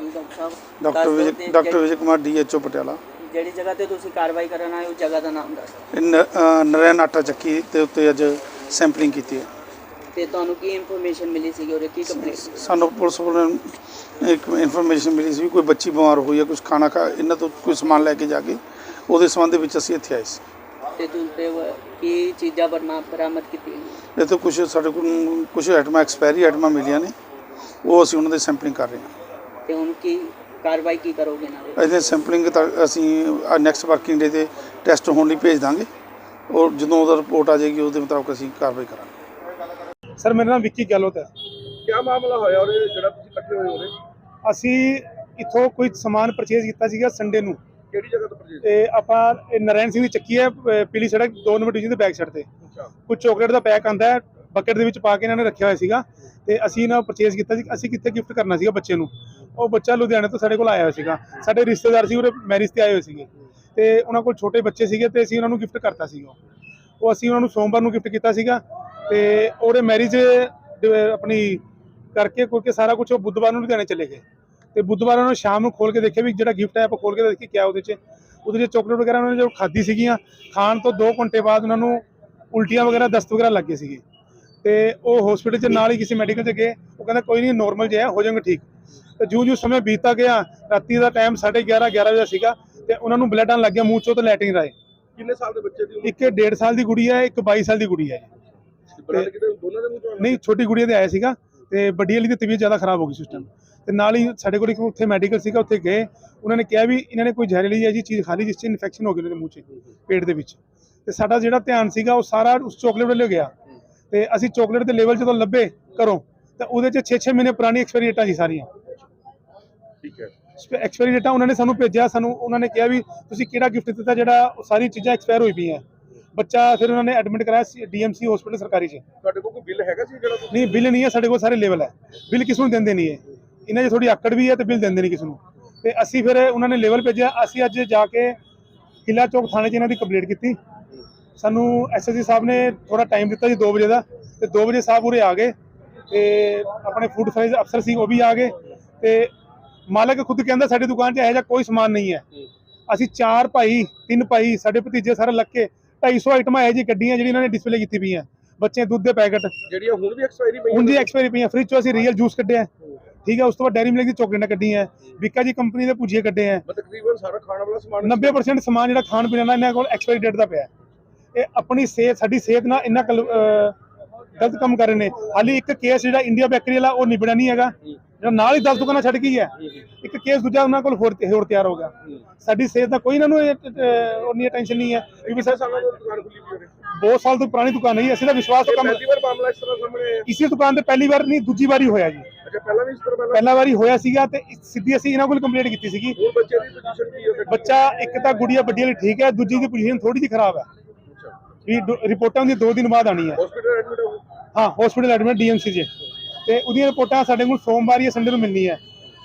ਜੀ ਡਾਕਟਰ ਸਾਹਿਬ ਡਾਕਟਰ ਦੱਸ ਦਿਓ ਵਿਜੇ ਤੇ ਡਾਕਟਰ ਵਿਜੇ ਕੁਮਾਰ ਡੀਐਚਓ ਪਟਿਆਲਾ। ਜਿਹੜੀ ਜਗ੍ਹਾ ਤੇ ਤੁਸੀਂ ਕਾਰਵਾਈ ਕਰਨ ਆਏ ਹੋ ਜਗ੍ਹਾ ਦਾ ਨਾਮ ਦੱਸੋ ਇਹ ਨ- ਅ, ਨਰੈਣ ਆਟਾ ਚੱਕੀ ਦੇ ਉੱਤੇ ਅੱਜ ਸੈਂਪਲਿੰਗ ਕੀਤੀ ਹੈ। ਤੇ ਤੁਹਾਨੂੰ ਕੀ ਇਨਫੋਰਮੇਸ਼ਨ ਮਿਲੀ ਸੀਗੀ ਔਰ ਕੀ ਕੰਪਲੇਂਟ ਸਾਨੂੰ ਪੁਲਿਸ ਵੱਲੋਂ ਇੱਕ ਇਨਫੋਰਮੇਸ਼ਨ ਮਿਲੀ ਸੀ ਵੀ ਕੋਈ ਬੱਚੀ ਬਿਮਾਰ ਹੋਈ ਹੈ ਕੁਝ ਖਾਣਾ ਖਾ ਇਹਨਾਂ ਤੋਂ ਕੋਈ ਸਮਾਨ ਲੈ ਕੇ ਜਾ ਕੇ ਉਹਦੇ ਸੰਬੰਧ ਵਿੱਚ ਅਸੀਂ ਇੱਥੇ ਆਏ ਸੀ। ਤੇ ਤੁਸੀਂ ਕੀ ਚੀਜ਼ਾਂ ਬਰਮਾ ਬਰਾਮਦ ਕੀਤੀਆਂ ਇਹ ਤੋਂ ਕੁਝ ਸਾਡੇ ਕੋਲ ਕੁਝ ਆਈਟਮਾਂ ਐਕਸਪਾਇਰੀ ਆਈਟਮਾਂ ਮਿਲੀਆਂ ਨੇ। ਉਹ ਅਸੀਂ ਉਹਨਾਂ ਦੀ ਸੈਂਪਲਿੰਗ ਕਰ ਰਹੇ ਹਾਂ। ਤੇ ਹੁਣ ਕੀ ਕਾਰਵਾਈ ਕੀ ਕਰੋਗੇ ਨਾਲ ਇਹਦੇ ਸੈਂਪਲਿੰਗ ਤਾਂ ਅਸੀਂ ਨੈਕਸਟ ਵਰਕਿੰਗ ਡੇ ਤੇ ਟੈਸਟ ਹੋਣ ਲਈ ਭੇਜ ਦਾਂਗੇ। ਔਰ ਜਦੋਂ ਉਹਦਾ ਰਿਪੋਰਟ ਆ ਜਾਏਗੀ ਉਹਦੇ ਮੁਤਾਬਕ ਅਸੀਂ ਕਾਰਵਾਈ ਕਰਾਂਗੇ। ਸਰ ਮੇਰਾ ਨਾਮ ਵਿੱਕੀ ਗਹਿਲੋਤ ਹੈ। ਕਿਆ ਮਾਮਲਾ ਹੋਇਆ ਔਰ ਜਿਹੜਾ ਤੁਸੀਂ ਇਕੱਠੇ ਹੋਏ ਹੋਰੇ ਅਸੀਂ ਇੱਥੋਂ ਕੋਈ ਸਮਾਨ ਪਰਚੇਜ਼ ਕੀਤਾ ਸੀਗਾ ਸੰਡੇ ਨੂੰ। ਕਿਹੜੀ ਜਗ੍ਹਾ ਤੋਂ ਪਰਚੇਜ ਤੇ ਆਪਾਂ ਇਹ ਨਰੈਣ ਸਿੰਘ ਦੀ ਚੱਕੀ ਹੈ ਅਹ ਪੀਲੀ ਸੜਕ 2 ਨੰਬਰ ਡਿਵੀਜ਼ਨ ਦੇ ਬੈਕ ਸਾਈਡ ਤੇ। ਅੱਛਾ। ਕੁਝ ਚਾਕਲੇਟ ਦਾ ਪੈਕ ਆਂਦਾ ਹੈ ਬਕਟ ਦੇ ਵਿੱਚ ਪਾ ਕੇ ਇਹਨਾਂ ਨੇ ਰੱਖਿਆ ਹੋਇਆ ਸੀਗਾ। ਤੇ ਅਸੀਂ ਇਹਨਾਂ ਪਰਚੇਜ਼ ਕੀਤਾ ਸੀ ਅਸੀਂ ਕਿੱਥੇ ਗਿਫਟ ਕਰਨਾ ਸੀਗਾ ਬੱਚੇ ਨੂੰ। ਉਹ ਬੱਚਾ ਲੁਧਿਆਣੇ ਤੋਂ ਸਾਡੇ ਕੋਲ ਆਇਆ ਹੋਇਆ ਸੀਗਾ। ਸਾਡੇ ਰਿਸ਼ਤੇਦਾਰ ਸੀ ਉਹਦੇ ਮੈਰਿਜ ਤੇ ਆਏ ਹੋਏ ਸੀਗੇ। ਤੇ ਉਹਨਾਂ ਕੋਲ ਛੋਟੇ ਬੱਚੇ ਸੀਗੇ ਤੇ ਅਸੀਂ ਉਹਨਾਂ ਨੂੰ ਗਿਫਟ ਕਰਤਾ ਸੀਗਾ ਉਹ। ਅਸੀਂ ਉਹਨਾਂ ਨੂੰ ਸੋਮਵਾਰ ਨੂੰ ਗਿਫਟ ਕੀਤਾ ਸੀਗਾ ਤੇ ਉਹਦੇ ਮੈਰਿਜ ਆਪਣੀ ਕਰਕੇ ਕਰਕੇ ਸਾਰਾ ਕੁਝ ਉਹ ਬੁੱਧਵਾਰ ਨੂੰ ਲੁਧਿਆਣੇ ਚਲੇ ਗਏ। ਤੇ ਬੁੱਧਵਾਰ ਉਹਨਾਂ ਨੂੰ ਸ਼ਾਮ ਨੂੰ ਖੋਲ ਕੇ ਦੇਖਿਆ ਵੀ ਜਿਹੜਾ ਗਿਫਟ ਹੈ ਆਪਾਂ ਖੋਲ ਕੇ ਦੇਖੀ ਕਿਆ ਉਹਦੇ 'ਚ। ਉਹਦੇ 'ਚ ਚਾਕਲੇਟ ਵਗੈਰਾ ਉਹਨਾਂ ਨੇ ਜੋ ਖਾਧੀ ਸੀਗੀਆਂ, ਖਾਣ ਤੋਂ 2 ਘੰਟੇ ਬਾਅਦ ਉਹਨਾਂ ਨੂੰ ਉਲਟੀਆਂ ਵਗੈਰਾ ਦਸਤ ਵਗੈਰਾ ਲੱਗੇ ਸੀਗੇ। ਤੇ ਉਹ ਹਸਪੀਟਲ 'ਚ ਨਾਲ ਹੀ ਕਿਸੇ ਮੈਡੀਕਲ 'ਚ ਗਏ। ਉਹ ਕਹਿੰਦਾ ਕੋਈ ਨਹੀਂ ਨੋਰਮਲ ਜਿਹਾ, ਹੋ ਜਾਣਗੇ ਠੀਕ। ਤੇ ਜਿਉਂ ਜਿਉਂ ਸਮਾਂ ਬੀਤਦਾ ਗਿਆ ਰਾਤੀ ਦਾ ਟਾਈਮ 11:30 11 ਵਜੇ ਸੀਗਾ ਤੇ ਉਹਨਾਂ ਨੂੰ ਬਲੱਡ ਆਉਣ ਲੱਗ ਗਿਆ ਮੂੰਹ ਚੋਂ ਤੇ ਲੈਟਰਿੰਗ ਰਾਏ ਕਿੰਨੇ ਸਾਲ ਦੇ ਬੱਚੇ ਦੀ ਉਮਰ? ਇੱਕ 1.5 ਸਾਲ ਦੀ ਕੁੜੀ ਹੈ ਇੱਕ 22 ਸਾਲ ਦੀ ਕੁੜੀ ਹੈ। ਨਹੀਂ ਛੋਟੀ ਕੁੜੀ ਦੇ ਆਇਆ ਸੀਗਾ ਤੇ ਵੱਡੀ ਵਾਲੀ ਦੀ ਤਬੀਅਤ ਜ਼ਿਆਦਾ ਖਰਾਬ ਹੋ ਗਈ ਸਿਸਟਮ ਤੇ ਨਾਲ ਹੀ ਸਾਡੇ ਕੋਲ ਇੱਕ ਉੱਥੇ ਮੈਡੀਕਲ ਸੀਗਾ ਉੱਥੇ ਗਏ। ਉਹਨਾਂ ਨੇ ਕਿਹਾ ਵੀ ਇਹਨਾਂ ਨੇ ਕੋਈ ਜ਼ਹਿਰੀਲੀ ਜਿਹੀ ਚੀਜ਼ ਖਾ ਲਈ ਜਿਸ 'ਚ ਇਨਫੈਕਸ਼ਨ ਹੋ ਗਈ ਉਹਨਾਂ ਦੇ ਮੂੰਹ 'ਚ ਪੇਟ ਦੇ ਵਿੱਚ। ਤੇ ਸਾਡਾ ਜਿਹੜਾ ਧਿਆਨ ਸੀਗਾ ਉਹ ਸਾਰਾ ਉਸ ਚਾਕਲੇਟ ਵੱਲ ਗਿਆ। ਤੇ ਅਸੀਂ ਚਾਕਲੇਟ ਦੇ ਲੈਵਲ ਜਦੋਂ ਲੱਭੇ ਘਰੋਂ ਤਾਂ ਉਹਦੇ 'ਚ 6-6 ਮਹੀਨੇ ਪੁਰਾਣੀ ਐਕਸਪਾਇਰੀ ਡੇਟਾਂ ਸੀ ਸਾਰੀਆਂ। ਠੀਕ ਹੈ। ਐਕਸਪਾਇਰੀ ਡੇਟਾ ਉਹਨਾਂ ਨੇ ਸਾਨੂੰ ਭੇਜਿਆ ਸਾਨੂੰ ਉਹਨਾਂ ਨੇ ਕਿਹਾ ਵੀ ਤੁਸੀਂ ਕਿਹੜਾ ਗਿਫਟ ਦਿੱਤਾ ਜਿਹੜਾ ਉਹ ਸਾਰੀ ਚੀਜ਼ਾਂ ਐਕਸਪਾਇਰ ਹੋਈ ਪਈਆਂ। ਬੱਚਾ ਫਿਰ ਉਹਨਾਂ ਨੇ ਐਡਮਿਟ ਕਰਾਇਆ ਡੀਐਮਸੀ ਹਸਪੀਟਲ ਸਰਕਾਰੀ 'ਚ। ਤੁਹਾਡੇ ਕੋਲ ਕੋਈ ਬਿੱਲ ਹੈਗਾ ਸੀ ਜਿਹੜਾ ਤੁਸੀਂ ਨਹੀਂ ਬਿੱਲ ਨਹੀਂ ਹੈ ਸਾਡੇ ਕੋਲ ਸਾਰੇ ਲੈਵਲ ਹੈ। ਬਿੱਲ ਕਿਸ ਨੂੰ ਦਿੰਦੇ ਨਹੀਂ ਹੈ ਇਹਨਾਂ 'ਚ ਥੋੜੀ ਆਕੜ ਵੀ ਹੈ ਤੇ ਬਿੱਲ ਦਿੰਦੇ ਨਹੀਂ ਕਿਸ ਨੂੰ। ਤੇ ਅਸੀਂ ਫਿਰ ਉਹਨਾਂ ਨੇ ਲੈਵਲ ਭੇਜਿਆ ਅਸੀਂ ਅੱਜ ਜਾ ਕੇ ਕਿਲਾ ਚੌਕ ਥਾਣੇ 'ਚ ਇਹਨਾਂ ਦੀ ਕੰਪਲੀਟ ਕੀਤੀ। ਸਾਨੂੰ ਐਸਐਸਜੀ ਸਾਹਿਬ ਨੇ ਥੋੜਾ ਟਾਈਮ ਦਿੱਤਾ ਜੀ 2 ਵਜੇ ਦਾ। ਤੇ 2 ਵਜੇ ਸਾਹਿਬ ਉਰੇ ਆ ਗਏ ਤੇ ਆਪਣੇ ਫੂਡ ਸਾਈਜ਼ ਅਫਸਰ ਸੀ ਉਹ ਵੀ ਆ ਗਏ। ਤੇ ਮਾਲਕ ਖੁਦ ਕਹਿੰਦਾ ਸਾਡੀ ਦੁਕਾਨ 'ਚ ਇਹੋ ਜਿਹਾ ਕੋਈ ਸਮਾਨ ਨਹੀਂ ਹੈ। ਅਸੀਂ ਚਾਰ ਭਾਈ ਤਿੰਨ ਭਾਈ ਸਾਡੇ ਭਤੀਜੇ ਸਾਰੇ ਲੱਗ ਕੇ 250 ਆਈਟਮਾਂ ਇਹੋ ਜਿਹੀ ਕੱਢੀਆਂ ਜਿਹੜੀ ਇਹਨਾਂ ਨੇ ਡਿਸਪਲੇ ਕੀਤੀ ਪਈਆਂ। ਬੱਚੇ ਦੁੱਧ ਦੇ ਪੈਕਟ। ਜਿਹੜੀਆਂ ਹੁਣ ਵੀ ਐਕਸਪਾਇਰੀ ਪਈ ਹੁਣ ਦੀ ਐਕਸਪਾਇਰੀ ਪਈਆਂ ਫ੍ਰਿਜ ਚੋਂ ਅਸੀਂ ਰੀਅਲ ਜੂਸ ਕੱਢਿਆ ਠੀਕ ਹੈ ਉਸ ਤੋਂ ਬਾਅਦ ਡੈਰੀ ਮਿਲਕ ਦੀ ਚੋਕਲੇਟਾਂ ਕੱਢੀਆਂ ਵਿੱਕਾ ਜੀ ਕੰਪਨੀ ਦੇ ਭੁਜੀਏ ਕੱਢੇ ਆ ਤਕਰੀਬਨ ਸਾਰਾ ਖਾਣ ਵਾਲਾ ਸਮਾਨ 90% ਸਮਾਨ ਜਿਹੜਾ ਖਾਣ ਪੀਣ ਦਾ ਇਹਨਾਂ ਕੋਲ ਐਕਸਪਾਇਰੀ ਡੇਟ ਦਾ ਪਿਆ। ਇਹ ਆਪਣੀ ਸਿਹਤ ਸਾਡੀ ਸਿਹਤ ਨਾਲ ਇੰਨਾ ਗਲਤ ਕੰਮ ਕਰ ਰਹੇ ਨੇ। ਹਾਲੀ ਇੱਕ ਕੇਸ ਜਿਹੜਾ ਇੰਡੀਆ ਬੈਕਰੀ ਵਾਲਾ ਉਹ ਨਿਬੜਿਆ ਨਹੀਂ ਹੈਗਾ। ਜਿਹੜਾ ਨਾਲ ਹੀ 10 ਦੁਕਾਨਾਂ ਛੱਡ ਗਈ ਹੈ ਇੱਕ ਕੇਸ ਦੂਜਾ ਉਹਨਾਂ ਕੋਲ ਹੋਰ ਹੋਰ ਤਿਆਰ ਹੋ ਗਿਆ। ਸਾਡੀ ਸਿਹਤ ਦਾ ਕੋਈ ਇਹਨਾਂ ਨੂੰ ਉਨੀ ਟੈਨਸ਼ਨ ਨਹੀਂ ਹੈ। ਕਿਉਂਕਿ ਸਰ ਸਾਲਾਂ ਤੋਂ ਦੁਕਾਨ ਖੁੱਲੀ ਹੋਈ ਹੈ ਬਹੁਤ ਸਾਲ ਤੋਂ ਪੁਰਾਣੀ ਦੁਕਾਨ ਹੈ ਜੀ, ਅਸੀਂ ਤਾਂ ਵਿਸ਼ਵਾਸ ਤੋਂ ਕੰਮ ਪਹਿਲੀ ਵਾਰ ਮਾਮਲਾ ਇਸ ਤਰ੍ਹਾਂ ਸਾਹਮਣੇ ਇਸੇ ਦੁਕਾਨ ਤੇ ਪਹਿਲੀ ਵਾਰ ਨਹੀਂ ਦੂਜੀ ਵਾਰੀ ਹੋਇਆ ਜੀ। ਅੱਛਾ ਪਹਿਲਾਂ ਵੀ ਇਸ ਤਰ੍ਹਾਂ ਪਹਿਲਾਂ? ਪਹਿਲਾ ਵਾਰੀ ਹੋਇਆ ਸੀਗਾ ਤੇ ਸਿੱਧੀ ਅਸੀਂ ਇਹਨਾਂ ਕੋਲ ਕੰਪਲੇਂਟ ਕੀਤੀ ਸੀਗੀ। ਬੱਚੇ ਦੀ ਪੋਜੀਸ਼ਨ ਕੀ ਹੈ? ਬੱਚਾ ਇੱਕ ਤਾਂ ਗੁੜੀਆ ਵੱਡੀ ਵਾਲੀ ਠੀਕ ਹੈ ਦੂਜੀ ਦੀ ਪੋਜੀਸ਼ਨ ਥੋੜੀ ਜਿਹੀ ਖਰਾਬ ਹੈ। ਵੀ ਰਿਪੋਰਟਾਂ ਦੀ 2 ਦਿਨ ਬਾਅਦ ਆਣੀ ਹੈ। ਹਸਪੀਟਲ ਐਡਮਿਟ ਹੋ ਹਸਪੀਟਲ ਐਡਮਿਟ ਡੀਐਮਸੀ 'ਚ ਤੇ ਉਹਦੀਆਂ ਰਿਪੋਰਟਾਂ ਸਾਡੇ ਕੋਲ ਸੋਮਵਾਰ ਜਾਂ ਸੰਡੇ ਨੂੰ ਮਿਲਣੀ ਹੈ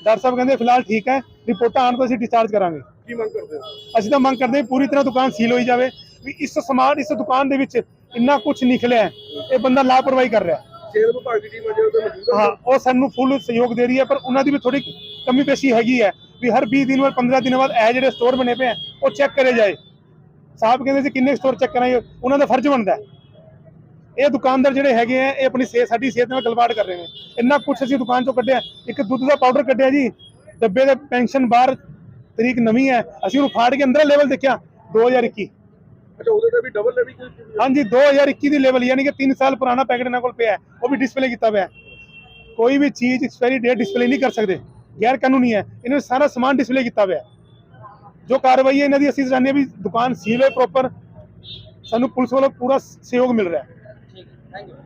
ਡਾਕਟਰ ਸਾਹਿਬ ਕਹਿੰਦੇ ਫਿਲਹਾਲ ਠੀਕ ਹੈ ਰਿਪੋਰਟਾਂ ਆਉਣ ਤੋਂ ਅਸੀਂ ਡਿਸਚਾਰਜ ਕਰਾਂਗੇ। ਕੀ ਮੰਗ ਕਰਦੇ ਹੋ? ਅਸੀਂ ਤਾਂ ਮੰਗ ਕਰਦੇ ਹਾਂ ਪੂਰੀ ਤਰ੍ਹਾਂ ਦੁਕਾਨ ਸੀਲ ਹੋਈ ਜਾਵੇ ਵੀ ਇਸ ਸਮਾਨ ਇਸ ਦੁਕਾਨ ਦੇ ਵਿੱਚ ਇੰਨਾ ਕੁਝ ਨਿਕਲਿਆ ਹੈ, ਇਹ ਬੰਦਾ ਲਾਪਰਵਾਹੀ ਕਰ ਰਿਹਾ ਹੈ। ਵਿਭਾਗ ਦੀ ਟੀਮ ਅਜੇ ਉੱਤੇ ਮੌਜੂਦ ਹੈ? ਹਾਂ ਉਹ ਸਾਨੂੰ ਫੁੱਲ ਸਹਿਯੋਗ ਦੇ ਰਹੀ ਹੈ ਪਰ ਉਹਨਾਂ ਦੀ ਵੀ ਥੋੜੀ ਕਮੀ ਪੇਸ਼ੀ ਹੈਗੀ ਹੈ ਵੀ ਹਰ 20 ਦਿਨ ਬਾਅਦ 15 ਦਿਨ ਬਾਅਦ ਇਹ ਜਿਹੜੇ ਸਟੋਰ ਬਣੇ ਪਏ ਆ ਉਹ ਚੈੱਕ ਕਰੇ ਜਾਏ। ਸਾਹਿਬ ਕਹਿੰਦੇ ਸੀ ਕਿੰਨੇ ਸਟੋਰ ਚੈੱਕ ਕਰਾਂਗੇ ਉਹਨਾਂ ਦਾ ਫਰਜ਼ ਬਣਦਾ ਹੈ। ਇਹ ਦੁਕਾਨਦਾਰ ਜਿਹੜੇ ਹੈਗੇ ਆ ਇਹ ਆਪਣੀ ਸਿਹਤ ਸਾਡੀ ਸਿਹਤ ਨਾਲ ਗਲਬਾੜ ਕਰ ਰਹੇ ਨੇ। ਇੰਨਾ ਕੁਛ ਅਸੀਂ ਦੁਕਾਨ ਚੋਂ ਕੱਢਿਆ। ਇੱਕ ਦੁੱਧ ਦਾ ਪਾਊਡਰ ਕੱਢਿਆ ਜੀ। ਡੱਬੇ ਦੇ ਪੈਨਸ਼ਨ ਬਾਹਰ ਤਰੀਕ ਨਵੀਂ ਹੈ। ਅਸੀਂ ਉਹਨੂੰ ਫਾੜ ਕੇ ਅੰਦਰ ਲੈਵਲ ਦੇਖਿਆ। 2021 ਅੱਛਾ ਉਹਦੇ ਤੇ ਵੀ ਡਬਲ ਲੈਵੀ ਹਾਂਜੀ 2021 ਦੀ ਲੈਵਲ ਯਾਨੀ ਕਿ 3 ਸਾਲ ਪੁਰਾਣਾ ਪੈਕੇਟ ਇਹਨਾਂ ਕੋਲ ਪਿਆ ਉਹ ਵੀ ਡਿਸਪਲੇ ਕੀਤਾ ਹੋਇਆ। ਕੋਈ ਵੀ ਚੀਜ਼ ਐਕਸਪਾਇਰੀ ਡੇਟ ਡਿਸਪਲੇ ਨਹੀਂ ਕਰ ਸਕਦੇ। ਗੈਰ ਕਾਨੂੰਨੀ ਹੈ। ਇਹਨਾਂ ਨੇ ਸਾਰਾ ਸਮਾਨ ਡਿਸਪਲੇ ਕੀਤਾ ਹੋਇਆ। ਜੋ ਕਾਰਵਾਈ ਹੈ ਇਹਨਾਂ ਦੀ ਅਸੀਂ ਹਾਂ ਵੀ ਦੁਕਾਨ ਸੀਲ ਹੋਏ ਪ੍ਰੋਪਰ ਸਾਨੂੰ ਪੁਲਿਸ ਵੱਲੋਂ ਪੂਰਾ ਸਹਿਯੋਗ ਮਿਲ ਰਿਹਾ ਹੈ। ਠੀਕ ਹੈ ਥੈਂਕ ਯੂ